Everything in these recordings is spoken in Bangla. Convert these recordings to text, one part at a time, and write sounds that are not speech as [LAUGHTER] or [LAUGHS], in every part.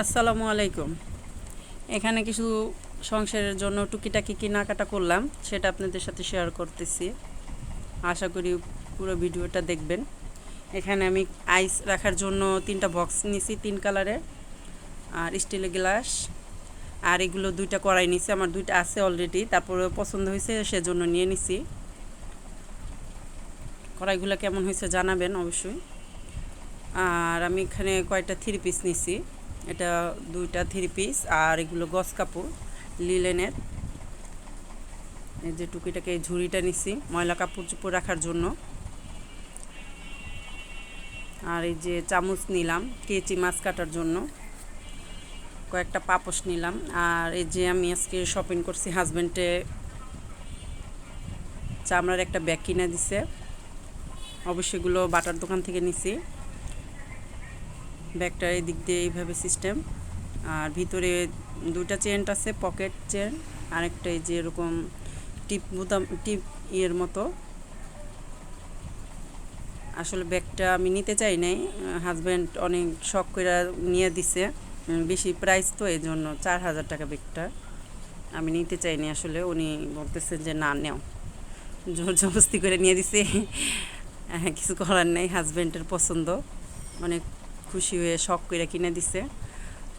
আসসালামু আলাইকুম। এখানে কিছু সংসারের জন্য টুকিটাকি কেনাকাটা করলাম, সেটা আপনাদের সাথে শেয়ার করতেছি। আশা করি পুরো ভিডিওটা দেখবেন। এখানে আমি আইস রাখার জন্য তিনটা বক্স নিয়েছি তিন কালারের আর স্টিলের গ্লাস আর এগুলো দুইটা কড়াই নিছি, আমার দুইটা আছে অলরেডি তারপরে পছন্দ হয়েছে, সেজন্য নিয়ে নিছি। কড়াইগুলো কেমন হয়েছে জানাবেন অবশ্যই। আর আমি এখানে কয়েকটা থ্রি পিস নিছি। এটা দুইটা থ্রি পিস আর এগুলো গস কাপড় লিলেনের এই যে টুকিটাকে এই ঝুড়িটা নিছি, ময়লা কাপড় চুপড় রাখার জন্য। আর এই যে চামচ নিলাম, কেচি মাছ কাটার জন্য। কয়েকটা পাপোশ নিলাম, আর এই যে আমি আজকে শপিং করছি হাজব্যান্ডে চামড়ার একটা ব্যাগ কিনে দিছে। অবশ্যই এগুলো বাটার দোকান থেকে নিছি। ব্যাগটার এই দিক দিয়ে এইভাবে সিস্টেম আর ভিতরে দুইটা চেনট আছে পকেট চেন আরেকটা এই যে এরকম টিপ বুতাম টিপ ইয়ের মতো। আসলে ব্যাগটা আমি নিতে চাই নাই হাজব্যান্ড অনেক শখ করে নিয়ে দিছে, বেশি প্রাইস তো এই জন্য চার হাজার টাকা ব্যাগটা। আমি নিতে চাইনি আসলে, উনি বলতেছেন যে না, নেও। জোর জবস্তি করে নিয়ে দিছে। [LAUGHS] কিছু করার নেই হাজব্যান্ডের পছন্দ। অনেক খুশি হয়ে শখ করে কিনে দিছে।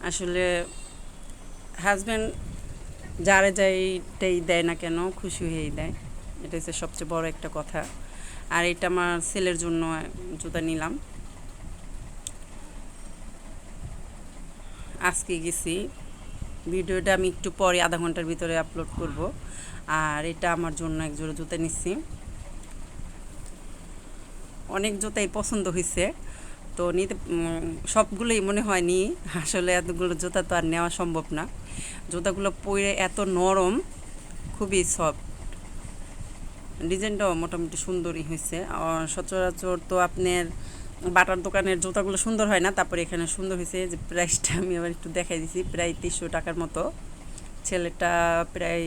আসলে হাজব্যান্ড যারে যাইটাই দেয় না কেন, খুশি হয়েই দেয়। এটা হচ্ছে সবচেয়ে বড় একটা কথা। আর এটা আমার ছেলের জন্য জুতা নিলাম। আজকে গেছি। ভিডিওটা আমি একটু পরে আধা ঘণ্টার ভিতরে আপলোড করব। আর এটা আমার জন্য এক জোড়া জুতা নিচ্ছি। অনেক জুতাই পছন্দ হয়েছে তো নিতে সবগুলোই মনে হয় নি আসলে এতগুলো জুতা তো আর নেওয়া সম্ভব না। জুতাগুলো পরে এত নরম, খুবই সফট ডিজাইনটাও মোটামুটি সুন্দরই হয়েছে। সচরাচর তো আপনার বাটার দোকানের জুতাগুলো সুন্দর হয় না, তারপরে এখানে সুন্দর হয়েছে যে প্রাইসটা আমি আবার একটু দেখাই দিছি, প্রায় তিনশো টাকার মতো। ছেলেটা প্রায়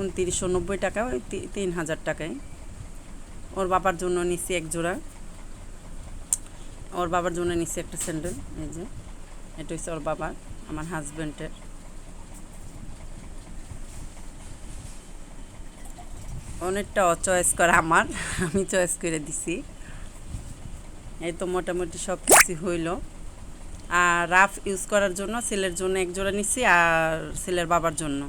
উনত্রিশশো নব্বই টাকা, ওই তিন হাজার টাকায়। ওর বাবার জন্য নিচ্ছি এক জোড়া। ওর বাবার জন্য নিচ্ছি একটা স্যান্ডেল, এই যে। এটা হচ্ছে ওর বাবার, আমার হাজব্যান্ডের অনেকটা চয়েস করা আমার, [LAUGHS] আমি চয়েস করে দিছি। এই তো মোটামুটি সব কিছু হইল। আর রাফ ইউজ করার জন্য, ছেলের জন্য এক জোড়া নিচ্ছি আর ছেলের বাবার জন্য।